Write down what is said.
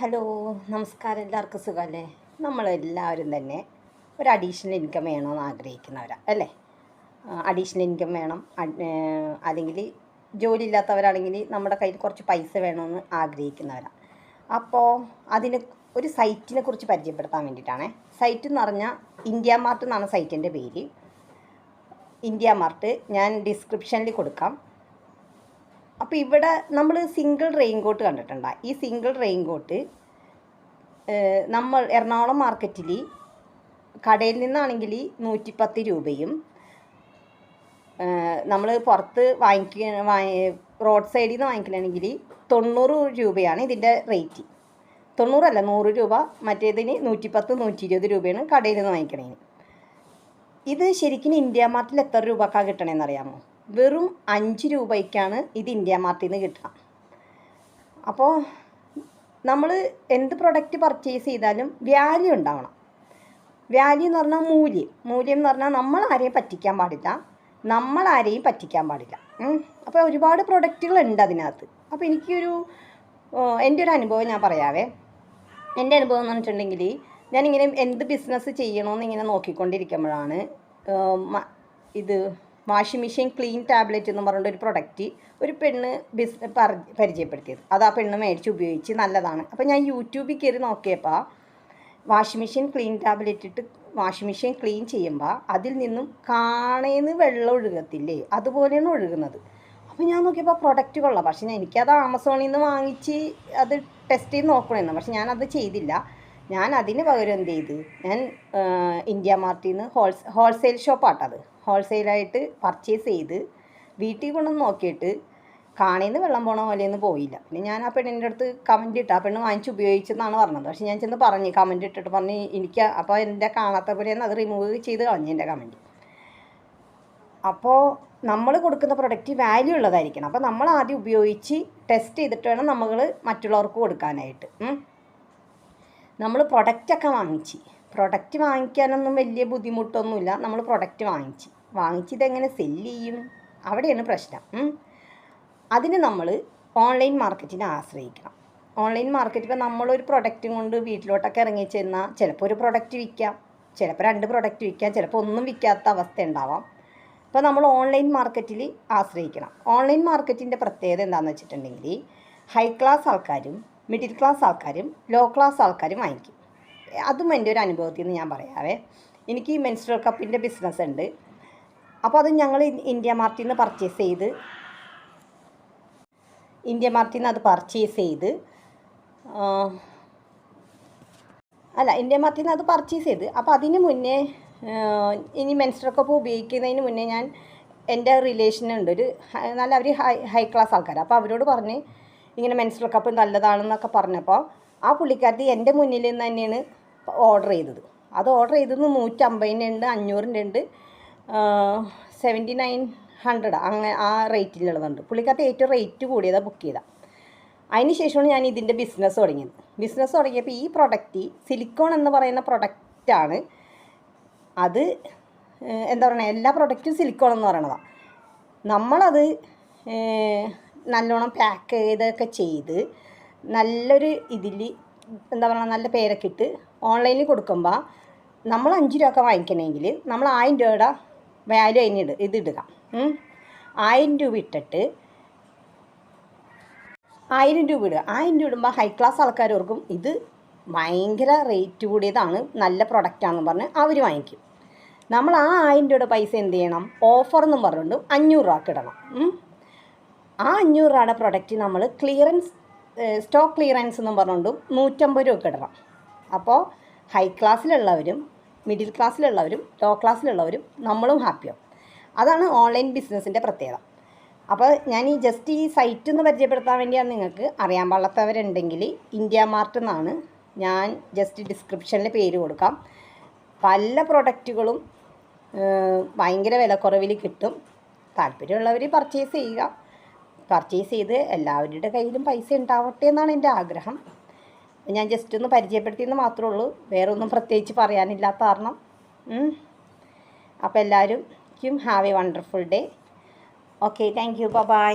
Hello നമസ്കാരം. എല്ലാവർക്കും സുഖമല്ലേ? നമ്മളെല്ലാവരും തന്നെ ഒരു അഡീഷണൽ ഇൻകം വേണമെന്ന് ആഗ്രഹിക്കുന്നവരാണ് അല്ലേ? അഡീഷണൽ ഇൻകം വേണം. അല്ലെങ്കിൽ ജോലി ഇല്ലാത്തവരാണെങ്കിൽ നമ്മുടെ കയ്യിൽ കുറച്ച് പൈസ വേണമെന്ന് ആഗ്രഹിക്കുന്നവരാണ് അപ്പോൾ അതിന് ഒരു സൈറ്റിനെ കുറിച്ച് പരിചയപ്പെടുത്താൻ വേണ്ടിയിട്ടാണ്. സൈറ്റ് എന്ന് പറഞ്ഞാൽ ഇന്ത്യ മാർട്ട് എന്നാണ് സൈറ്റിന്റെ പേര്. ഇന്ത്യ മാർട്ട് ഞാൻ ഡിസ്ക്രിപ്ഷനിൽ കൊടുക്കാം. അപ്പോൾ ഇവിടെ നമ്മൾ സിംഗിൾ റെയിൻകോട്ട് കണ്ടിട്ടുണ്ട്? ഈ സിംഗിൾ റെയിൻകോട്ട് നമ്മൾ എറണാകുളം മാർക്കറ്റിൽ കടയിൽ നിന്നാണെങ്കിൽ നൂറ്റിപ്പത്ത് രൂപയും നമ്മൾ പുറത്ത് വാങ്ങിക്കുക റോഡ് സൈഡിൽ നിന്ന് വാങ്ങിക്കണമെങ്കിൽ തൊണ്ണൂറ് രൂപയാണ് ഇതിന്റെ റേറ്റ് തൊണ്ണൂറല്ല നൂറ് രൂപ മറ്റേതിന് നൂറ്റിപ്പത്ത് നൂറ്റി ഇരുപത് രൂപയാണ് കടയിൽ നിന്ന് വാങ്ങിക്കണേന്. ഇത് ശരിക്കും ഇന്ത്യ മാർട്ടിൽ എത്ര രൂപക്കാണ് കിട്ടണമെന്ന് അറിയാമോ വെറും അഞ്ച് രൂപയ്ക്കാണ് ഇത് ഇന്ത്യ മാർട്ടിൽ നിന്ന് കിട്ടുക. അപ്പോൾ നമ്മൾ എന്ത് പ്രൊഡക്റ്റ് പർച്ചേസ് ചെയ്താലും വാല്യൂ ഉണ്ടാവണം. വാല്യൂ എന്ന് പറഞ്ഞാൽ മൂല്യം. മൂല്യം എന്ന് പറഞ്ഞാൽ നമ്മൾ ആരെയും പറ്റിക്കാൻ പാടില്ല. നമ്മൾ ആരെയും പറ്റിക്കാൻ പാടില്ല. അപ്പോൾ ഒരുപാട് പ്രൊഡക്റ്റുകൾ ഉണ്ട് അതിനകത്ത്. അപ്പോൾ എനിക്കൊരു എന്റെ ഒരു അനുഭവം ഞാൻ പറയാവേ. എന്റെ അനുഭവം എന്ന് പറഞ്ഞിട്ടുണ്ടെങ്കിൽ ഞാനിങ്ങനെ എന്ത് ബിസിനസ് ചെയ്യണമെന്ന് ഇങ്ങനെ നോക്കിക്കൊണ്ടിരിക്കുമ്പോഴാണ് ഇത് വാഷിംഗ് മെഷീൻ ക്ലീൻ ടാബ്ലറ്റ് എന്ന് പറഞ്ഞിട്ട് ഒരു പ്രൊഡക്റ്റ് ഒരു പെണ്ണ് ബിസ് പരിചയപ്പെടുത്തിയത്. അത് ആ പെണ്ണ് മേടിച്ച് ഉപയോഗിച്ച് നല്ലതാണ്. അപ്പോൾ ഞാൻ യൂട്യൂബിൽ കയറി നോക്കിയപ്പോൾ വാഷിംഗ് മെഷീൻ ക്ലീൻ ടാബ്ലറ്റ് ഇട്ട് വാഷിംഗ് മെഷീൻ ക്ലീൻ ചെയ്യുമ്പോൾ അതിൽ നിന്നും കാണേന്ന് വെള്ളം ഒഴുകത്തില്ലേ? അതുപോലെയാണ് ഒഴുകുന്നത്. അപ്പോൾ ഞാൻ നോക്കിയപ്പോൾ പ്രൊഡക്റ്റ് കൊള്ളാം. പക്ഷേ എനിക്കത് ആമസോണിൽ നിന്ന് വാങ്ങിച്ച് അത് ടെസ്റ്റ് ചെയ്ത് നോക്കണമെന്ന് പക്ഷെ ഞാനത് ചെയ്തില്ല. ഞാൻ അതിന് പകരം എന്ത് ചെയ്ത്? ഞാൻ ഇന്ത്യ മാർട്ടിൽ നിന്ന് ഹോൾസ് ഹോൾസെയിൽ ഷോപ്പാട്ടത്. ഹോൾസെയിലായിട്ട് പർച്ചേസ് ചെയ്ത് വീട്ടിൽ കൊണ്ടുവന്ന് നോക്കിയിട്ട് കാണേന്ന് വെള്ളം പോണ പോലെയൊന്നും പോയില്ല. പിന്നെ ഞാൻ ആ പെണ്ണിന്റെ അടുത്ത് കമന്റ് ഇട്ട് ആ പെണ്ണ് വാങ്ങിച്ച് ഉപയോഗിച്ചെന്നാണ് പറഞ്ഞത്. പക്ഷേ ഞാൻ ചെന്ന് പറഞ്ഞു കമന്റ് ഇട്ടിട്ട് പറഞ്ഞ് എനിക്ക് അപ്പോൾ എന്റെ കാണാത്ത പോലെയെന്ന് അത് റിമൂവ് ചെയ്ത് കളഞ്ഞു എന്റെ കമന്റ് അപ്പോൾ നമ്മൾ കൊടുക്കുന്ന പ്രൊഡക്റ്റ് വാല്യൂ ഉള്ളതായിരിക്കണം. അപ്പോൾ നമ്മൾ ആദ്യം ഉപയോഗിച്ച് ടെസ്റ്റ് ചെയ്തിട്ട് വേണം നമ്മൾ മറ്റുള്ളവർക്ക് കൊടുക്കാനായിട്ട്. നമ്മൾ പ്രൊഡക്റ്റൊക്കെ വാങ്ങിച്ച്. പ്രൊഡക്റ്റ് വാങ്ങിക്കാനൊന്നും വലിയ ബുദ്ധിമുട്ടൊന്നുമില്ല. നമ്മൾ പ്രൊഡക്റ്റ് വാങ്ങിച്ച്. വാങ്ങിച്ച് ഇതെങ്ങനെ സെല്ല് ചെയ്യും അവിടെയാണ് പ്രശ്നം. അതിന് നമ്മൾ ഓൺലൈൻ മാർക്കറ്റിനെ ആശ്രയിക്കണം. ഓൺലൈൻ മാർക്കറ്റ് ഇപ്പോൾ നമ്മളൊരു പ്രൊഡക്റ്റും കൊണ്ട് വീട്ടിലോട്ടൊക്കെ ഇറങ്ങി ചെന്നാൽ ചിലപ്പോൾ ഒരു പ്രൊഡക്റ്റ് വിൽക്കാം. ചിലപ്പോൾ രണ്ട് പ്രൊഡക്റ്റ് വിൽക്കാം. ചിലപ്പോൾ ഒന്നും വിൽക്കാത്ത അവസ്ഥ ഉണ്ടാവാം. അപ്പോൾ നമ്മൾ ഓൺലൈൻ മാർക്കറ്റിൽ ആശ്രയിക്കണം. ഓൺലൈൻ മാർക്കറ്റിന്റെ പ്രത്യേകത എന്താണെന്ന് വെച്ചിട്ടുണ്ടെങ്കിൽ ഹൈ ക്ലാസ് ആൾക്കാരും മിഡിൽ ക്ലാസ് ആൾക്കാരും ലോ ക്ലാസ് ആൾക്കാരും വാങ്ങിക്കും. അതും എന്റെ ഒരു അനുഭവത്തിൽ നിന്ന് ഞാൻ പറയാവേ. എനിക്ക് മെൻസ്ട്രൽ കപ്പിന്റെ ബിസിനസ് ഉണ്ട്. അപ്പോൾ അത് ഞങ്ങൾ ഇന്ത്യ മാർട്ടിൽ നിന്ന് പർച്ചേസ് ചെയ്ത്. ഇന്ത്യ മാർട്ടിൽ നിന്ന് അത് പർച്ചേസ് ചെയ്ത്. അല്ല ഇന്ത്യ മാർട്ടിൽ നിന്ന് അത് പർച്ചേസ് ചെയ്ത്. അപ്പോൾ അതിന് മുന്നേ ഇനി മെൻസ്ട്രക്കപ്പ് ഉപയോഗിക്കുന്നതിന് മുന്നേ ഞാൻ എന്റെ റിലേഷനുണ്ട് ഒരു നല്ല അവർ ഹൈ ഹൈ ക്ലാസ് ആൾക്കാർ അപ്പോൾ അവരോട് പറഞ്ഞ് ഇങ്ങനെ മെൻസ്ട്രൽ കപ്പ് നല്ലതാണെന്നൊക്കെ പറഞ്ഞപ്പോൾ ആ പുള്ളിക്കാരത്തി എന്റെ മുന്നിൽ നിന്ന് തന്നെയാണ് ഓർഡർ ചെയ്തത്. അത് ഓർഡർ ചെയ്തത് നൂറ്റമ്പതിന്റെ ഉണ്ട് അഞ്ഞൂറിന്റെ ഉണ്ട്. സെവന്റി നയൻ ഹൺഡ്രഡ് അങ്ങനെ ആ റേറ്റിലുള്ളതുണ്ട് പുള്ളിക്കകത്ത് ഏറ്റവും റേറ്റ് കൂടിയതാണ് ബുക്ക് ചെയ്തത്. അതിന് ശേഷമാണ് ഞാൻ ഇതിന്റെ ബിസിനസ് തുടങ്ങിയത്. ബിസിനസ് തുടങ്ങിയപ്പോൾ ഈ പ്രൊഡക്റ്റ് സിലിക്കോൺ എന്ന് പറയുന്ന പ്രൊഡക്റ്റാണ് അത് എന്താ പറയുക എല്ലാ പ്രൊഡക്റ്റും സിലിക്കോൺ എന്ന് പറയണതാണ് നമ്മളത് നല്ലോണം പാക്ക് ചെയ്തൊക്കെ ചെയ്ത് നല്ലൊരു ഇതിൽ എന്താ പറയുക നല്ല പേരൊക്കെ ഇട്ട് ഓൺലൈനിൽ കൊടുക്കുമ്പോൾ നമ്മൾ അഞ്ച് രൂപ ഒക്കെ വാങ്ങിക്കണമെങ്കിൽ നമ്മൾ ആയിരം രൂപയുടെ വാല്യൂ അതിന് ഇട ഇത് ഇടുക. ഉം. ആയിരം രൂപ ഇട്ടിട്ട് ആയിരം രൂപ ഇടുക. ആയിരം രൂപ ഇടുമ്പോൾ ഹൈ ക്ലാസ് ആൾക്കാരോർക്കും ഇത് ഭയങ്കര റേറ്റ് കൂടിയതാണ് നല്ല പ്രൊഡക്റ്റാണെന്ന് പറഞ്ഞ് അവർ വാങ്ങിക്കും. നമ്മൾ ആ ആയിരം രൂപയുടെ പൈസ എന്ത് ചെയ്യണം? ഓഫർ എന്ന് പറഞ്ഞുകൊണ്ട് അഞ്ഞൂറ് രൂപ ഇടണം. ആ അഞ്ഞൂറ് രൂപയുടെ പ്രൊഡക്റ്റ് നമ്മൾ ക്ലിയറൻസ് സ്റ്റോക്ക് ക്ലിയറൻസ് എന്നും പറഞ്ഞുകൊണ്ടും നൂറ്റമ്പത് രൂപ ഇടണം. അപ്പോൾ ഹൈ ക്ലാസ്സിലുള്ളവരും മിഡിൽ ക്ലാസ്സിലുള്ളവരും ലോ ക്ലാസ്സിലുള്ളവരും നമ്മളും ഹാപ്പിയാവും. അതാണ് ഓൺലൈൻ ബിസിനസ്സിന്റെ പ്രത്യേകത. അപ്പോൾ ഞാൻ ഈ ജസ്റ്റ് ഈ സൈറ്റ് ഒന്ന് പരിചയപ്പെടുത്താൻ വേണ്ടിയാണ് നിങ്ങൾക്ക് അറിയാൻ പാടാത്തവരുണ്ടെങ്കിൽ ഇന്ത്യ മാർട്ട് എന്നാണ് ഞാൻ ജസ്റ്റ് ഡിസ്ക്രിപ്ഷനിൽ പേര് കൊടുക്കാം. പല പ്രൊഡക്റ്റുകളും ഭയങ്കര വിലക്കുറവിൽ കിട്ടും. താല്പര്യമുള്ളവർ പർച്ചേസ് ചെയ്യുക. പർച്ചേസ് ചെയ്ത് എല്ലാവരുടെ കയ്യിലും പൈസ ഉണ്ടാവട്ടെ എന്നാണ് എന്റെ ആഗ്രഹം. ഞാൻ ജസ്റ്റ് ഒന്ന് പരിചയപ്പെടുത്തിയെന്ന് മാത്രമേ ഉള്ളൂ. വേറെ ഒന്നും പ്രത്യേകിച്ച് പറയാനില്ലാത്ത കാരണം. അപ്പോൾ എല്ലാവരും have a wonderful day okay thank you bye